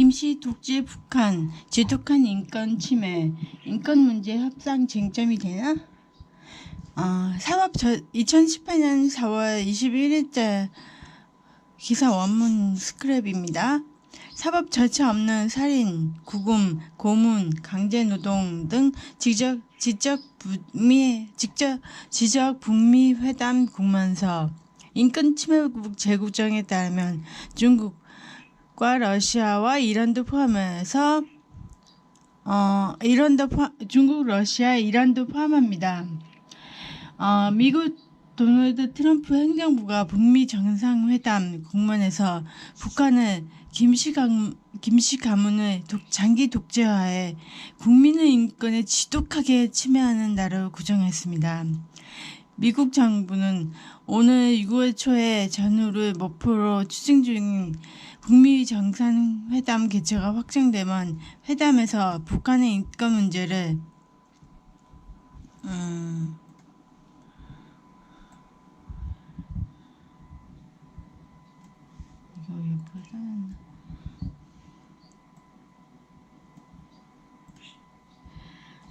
임시 독재 북한 지독한 인권 침해 인권 문제 협상 쟁점이 되나? 어, 사법 저, 2018년 4월 21일자 기사 원문 스크랩입니다. 사법 절차 없는 살인, 구금, 고문, 강제 노동 등 지적 지적 북미 직접 지적 북미 회담 공문서 인권 침해국 재구정에 따르면 중국 과 러시아와 이란도 포함해서 어 이란도 포함, 중국, 러시아, 이란도 포함합니다. 어, 미국 도널드 트럼프 행정부가 북미 정상회담 공문에서 북한을 김씨, 강, 김씨 가문의 독, 장기 독재화에 국민의 인권을 지독하게 침해하는 나라로 규정했습니다. 미국 정부는 오늘 6월 초에 전후를 목표로 추진 중인 북미 정상회담 개최가 확정되면 회담에서 북한의 인권 문제를 음, 이거 옆에는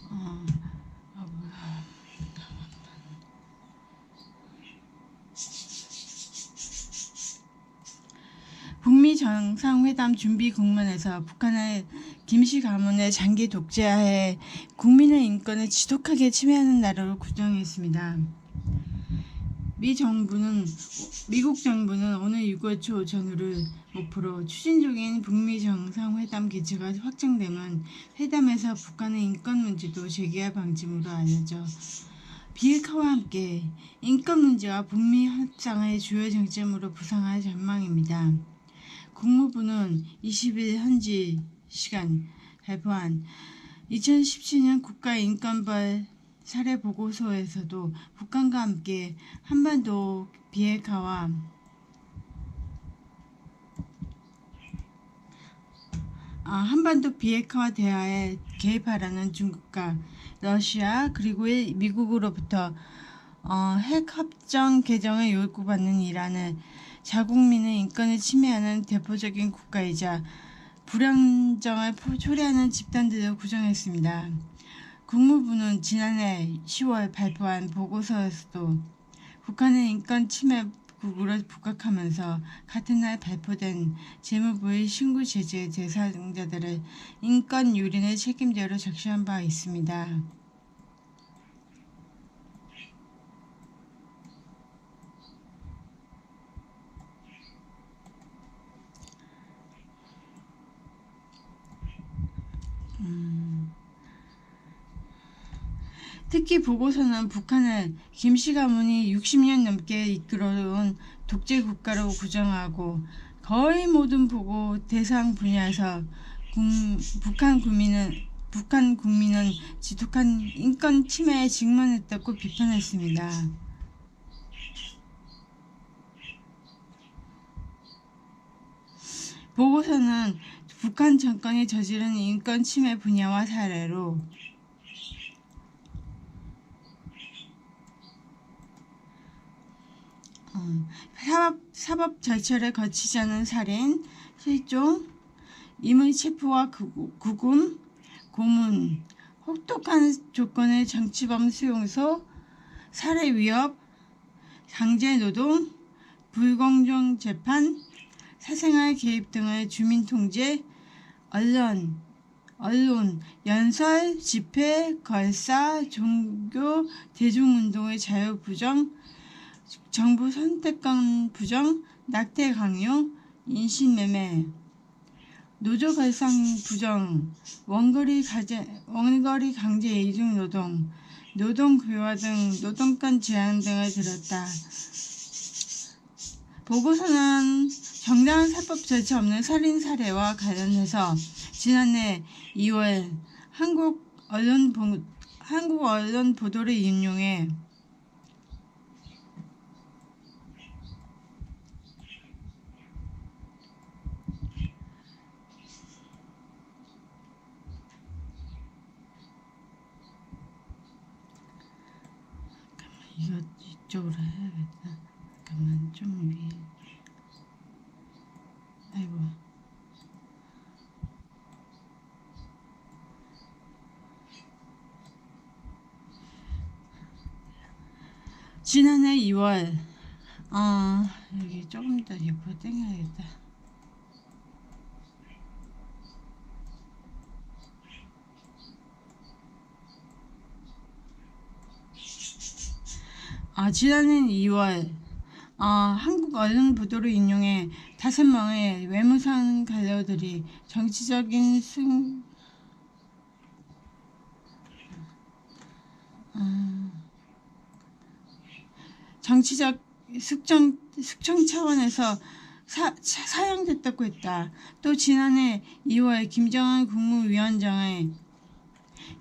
어, 아 뭐야 북미 정상회담 준비 국면에서 북한의 김씨 가문의 장기 독재하에 국민의 인권을 지독하게 침해하는 나라로 규정했습니다. 미 정부는 미국 정부는 오늘 6월 초 전후를 목표로 추진 중인 북미 정상회담 개최가 확정되면 회담에서 북한의 인권 문제도 제기할 방침으로 알려져 비핵화와 함께 인권 문제와 북미 협상의 주요 쟁점으로 부상할 전망입니다. 국무부는 20일 현지 시간 발표한 2017년 국가인권벌 사례 보고서에서도 북한과 함께 한반도 비핵화와 아, 한반도 비핵화 대화에 개입하라는 중국과 러시아 그리고 일- 미국으로부터 어, 핵 협정 개정을 요구받는 이란을 자국민의 인권을 침해하는 대표적인 국가이자 불안정을 포- 초래하는 집단들을 구성했습니다. 국무부는 지난해 10월 발표한 보고서에서도 북한의 인권 침해국으로 부각하면서 같은 날 발표된 재무부의 신고 제재 대상자들을 인권 유린의 책임자로 적시한 바 있습니다. 특히 보고서는 북한을 김씨 가문이 60년 넘게 이끌어온 독재 국가로 규정하고 거의 모든 보고 대상 분야에서 국- 북한 국민은 북한 국민은 지독한 인권 침해에 직면했다고 비판했습니다. 보고서는 북한 정권이 저지른 인권 침해 분야와 사례로 사법, 사법 절차를 거치지 않은 살인, 실종, 임의 체포와 구- 구금, 고문, 혹독한 조건의 정치범 수용소, 살해 위협, 강제 노동, 불공정 재판, 사생활 개입 등의 주민 통제, 언론, 언론, 연설, 집회, 걸사, 종교, 대중운동의 자유 부정, 정부 선택권 부정, 낙태 강요, 인신매매, 노조 발상 부정, 원거리 가제, 원거리 강제 이중 노동, 노동 교화 등 노동권 제한 등을 들었다. 보고서는 정당한 사법 절차 없는 살인 사례와 관련해서 지난해 2월 한국 언론 보, 한국 언론 보도를 인용해 이거 이쪽으로 해야겠다. 잠깐만 좀 위에. 아이고. 지난해 2월 아 어, 여기 조금 더 옆으로 당겨야겠다 지난해 2월 어, 한국 언론 보도를 인용해 다섯 명의 외무상 관료들이 정치적인 승 음, 정치적 숙청, 숙청 차원에서 사, 차- 사용됐다고 했다. 또 지난해 2월 김정은 국무위원장의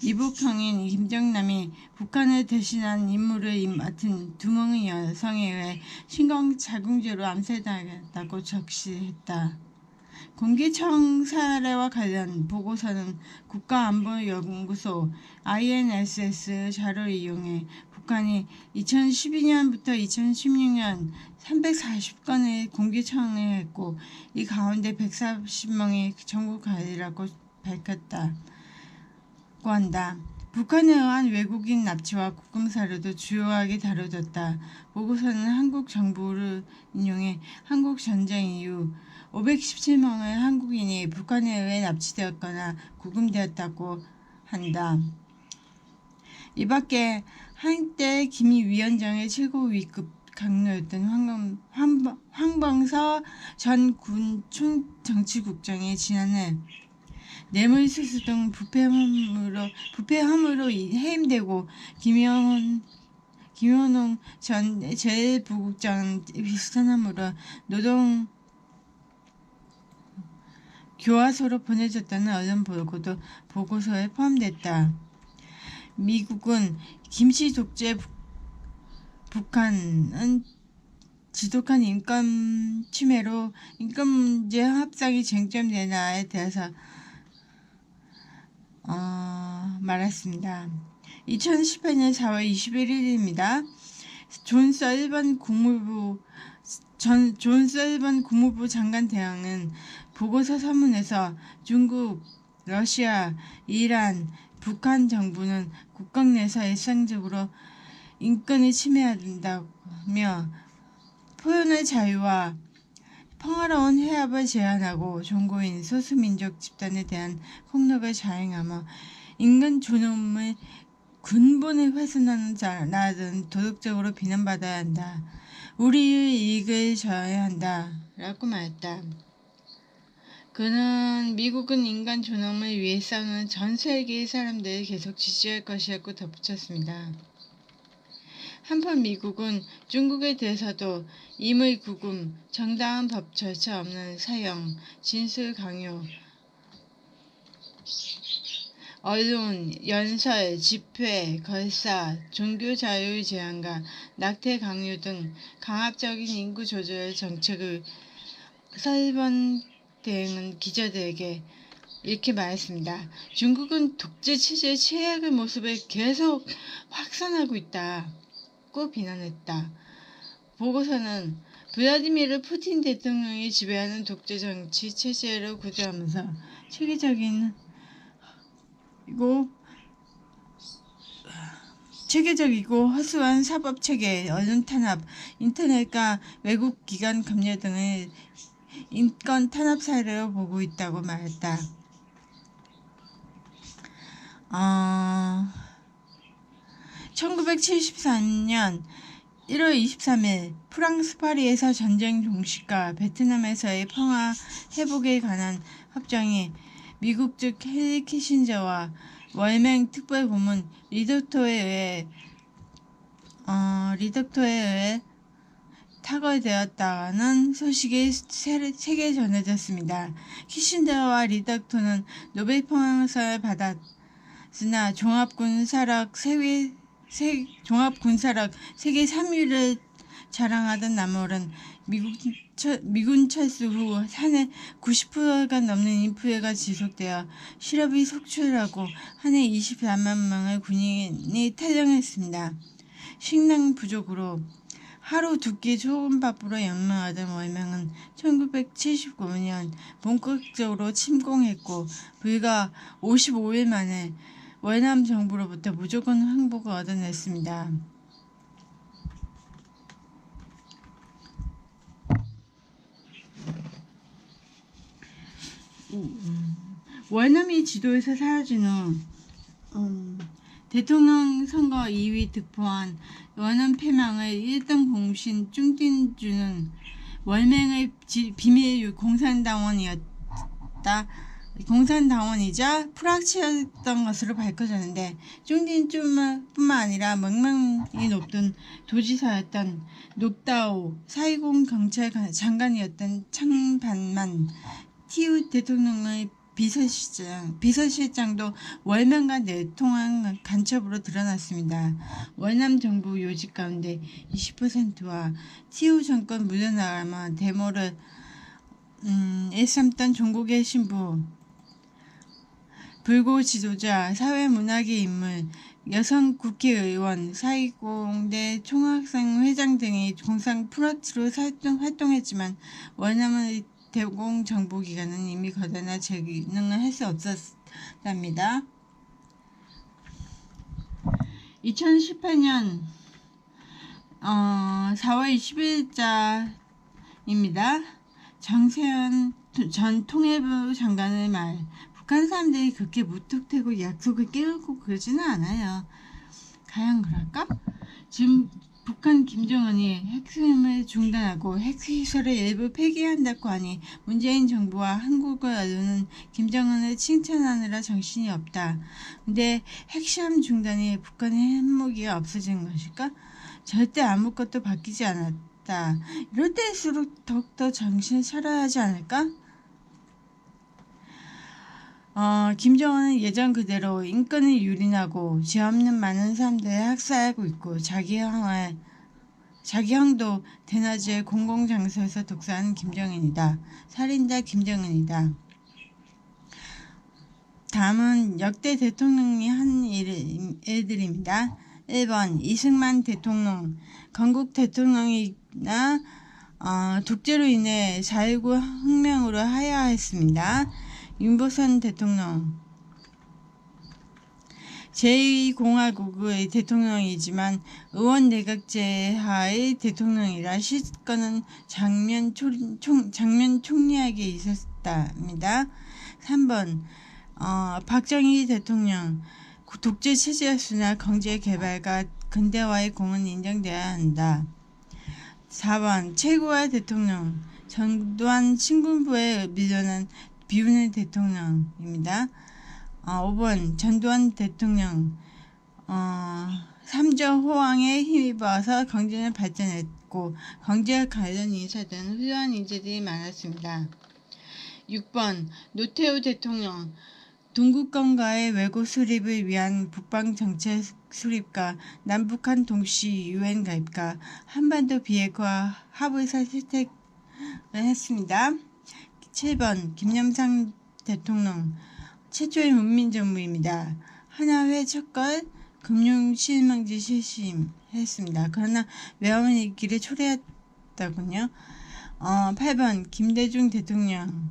이북형인 김정남이 북한을 대신한 임무를 맡은 두 명의 여성에 의해 신경자궁죄로 암살당했다고 적시했다. 공기청 사례와 관련 보고서는 국가안보연구소 INSS 자료를 이용해 북한이 2012년부터 2016년 340건의 공기청을 했고 이 가운데 140명이 전국 관리라고 밝혔다. 고 한다. 북한에 의한 외국인 납치와 국금 사료도 주요하게 다뤄졌다. 보고서는 한국 정부를 인용해 한국 전쟁 이후 517명의 한국인이 북한에 의해 납치되었거나 구금되었다고 한다. 이 밖에 한때 김희 위원장의 최고 위급 강로였던 황범, 황범, 황범서 전 군 총정치국장이 지난해 뇌물수수 등 부패 혐의로 부패 혐의로 해임되고 김영훈 김현웅 전 제1부국장 비슷한 혐의로 노동 교화소로 보내졌다는 언론 보고도 보고서에 포함됐다. 미국은 김씨 독재 북, 북한은 지독한 인권 침해로 인권 문제 합상이 쟁점되나에 대해서 어, 말했습니다. 2018년 4월 21일입니다. 존 썰번 국무부 전, 존 썰번 국무부 장관 대항은 보고서 서문에서 중국, 러시아, 이란, 북한 정부는 국경 내에서 일상적으로 인권을 침해한다며 표현의 자유와 평화로운 회합을 제한하고 종고인 소수민족 집단에 대한 폭력을 자행하며 인간 존엄을 근본에 훼손하는 자라든 도덕적으로 비난받아야 한다. 우리의 이익을 져야 한다. 라고 말했다. 그는 미국은 인간 존엄을 위해 싸우는 전 세계의 사람들을 계속 지지할 것이라고 덧붙였습니다. 한편 미국은 중국에 대해서도 임의 구금, 정당한 법 절차 없는 사형, 진술 강요, 언론, 연설, 집회, 걸사, 종교 자유의 제한과 낙태 강요 등 강압적인 인구 조절 정책을 설번 대행은 기자들에게 이렇게 말했습니다. 중국은 독재 체제의 최악의 모습을 계속 확산하고 있다 고 비난했다. 보고서는 블라디미르 푸틴 대통령이 지배하는 독재 정치 체제를 구제하면서 체계적인 이고 체계적이고 허술한 사법 체계, 언론 탄압, 인터넷과 외국 기관 검열 등을 인권 탄압 사례로 보고 있다고 말했다. 어, 1974년 1월 23일 프랑스 파리에서 전쟁 종식과 베트남에서의 평화 회복에 관한 협정이 미국 측 헨리 키신저와 월맹 특별 고문 리덕토에 의해 어, 리덕토에 의해 타결되었다는 소식이 세- 세계에 전해졌습니다. 키신저와 리덕토는 노벨 평화상을 받았으나 종합군사력 세계 세, 종합군사력 세계 3위를 자랑하던 남월은 미국 처, 미군 철수 후한해 90%가 넘는 인프레가 지속되어 실업이 속출하고 한 해 24만 명의 군인이 탈영했습니다. 식량 부족으로 하루 두 끼 소금밥으로 연명하던 월명은 1979년 본격적으로 침공했고 불과 55일 만에 월남 정부로부터 무조건 항복을 얻어냈습니다. 월남이 지도에서 사라진 후 음, 대통령 선거 2위 득포한 월남 패망을 1등 공신 뚱띵주는 월맹의 비밀 공산당원이었다. 공산당원이자 프락치였던 것으로 밝혀졌는데 쭝딘주뿐만 아니라 명망이 높던 도지사였던 녹다오 사이공 경찰 장관이었던 창반만 티우 대통령의 비서실장, 비서실장도 월명과 내통한 간첩으로 드러났습니다. 월남 정부 요직 가운데 20%와 티우 정권 물러나가면 데모를 음, 일삼던 종국의 신부, 불고 지도자, 사회문학의 인물, 여성 국회의원, 사이공대 총학생 회장 등이 공상 활동, 활동했지만 월남의 대공 정부 기관은 이미 거대나 재기능을 할 수 없었답니다. 2018년 어, 4월 20일자입니다. 정세현 전 통일부 장관의 말 북한 사람들이 그렇게 무뚝대고 약속을 깨우고 그러지는 않아요. 과연 그럴까? 지금 북한 김정은이 핵심을 중단하고 핵시설을 일부 폐기한다고 하니 문재인 정부와 한국을 언론은 김정은을 칭찬하느라 정신이 없다. 근데 핵시험 중단이 북한의 핵무기가 없어진 것일까? 절대 아무것도 바뀌지 않았다. 이럴 때일수록 더욱더 정신을 차려야 하지 않을까? 어, 김정은은 예전 그대로 인권을 유린하고 죄 없는 많은 사람들을 학살하고 있고 자기 형을 자기 형도 대낮에 공공장소에서 독사하는 김정은이다. 살인자 김정은이다. 다음은 역대 대통령이 한 일, 일들입니다. 1번 이승만 대통령 건국 대통령이나 어, 독재로 인해 4.19 혁명으로 하야했습니다. 윤보선 대통령 제2공화국의 대통령이지만 의원 내각제 하의 대통령이라 실권은 장면, 총, 총, 장면 총리에게 있었답니다. 3번 어, 박정희 대통령 독재 체제였으나 경제 개발과 근대화의 공은 인정돼야 한다. 4번 최고화 대통령 전두환 친군부에 밀려난 비우는 대통령입니다. 어, 5번 전두환 대통령 어, 삼저 호황에 힘입어서 경제는 발전했고 경제 관련 인사들은 훌륭한 인재들이 많았습니다. 6번 노태우 대통령 동국권과의 외교 수립을 위한 북방 정책 수립과 남북한 동시 유엔 가입과 한반도 비핵화 합의서 채택을 했습니다. 7번 김영삼 대통령 최초의 문민정부입니다. 하나회 첫걸 금융실명제 실시했습니다. 그러나 외환위 기를 초래했다군요. 어, 8번 김대중 대통령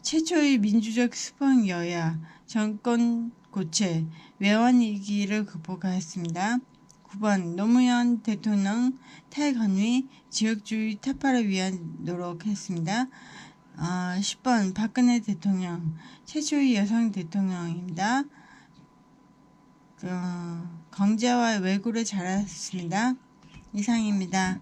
최초의 민주적 수평 여야 정권 고체 외환 위기를 극복하였습니다. 9번 노무현 대통령 탈건위 지역주의 타파를 위한 노력했습니다. 아, 10번 박근혜 대통령 최초의 여성 대통령입니다. 어, 경제와 외교를 잘했습니다. 이상입니다.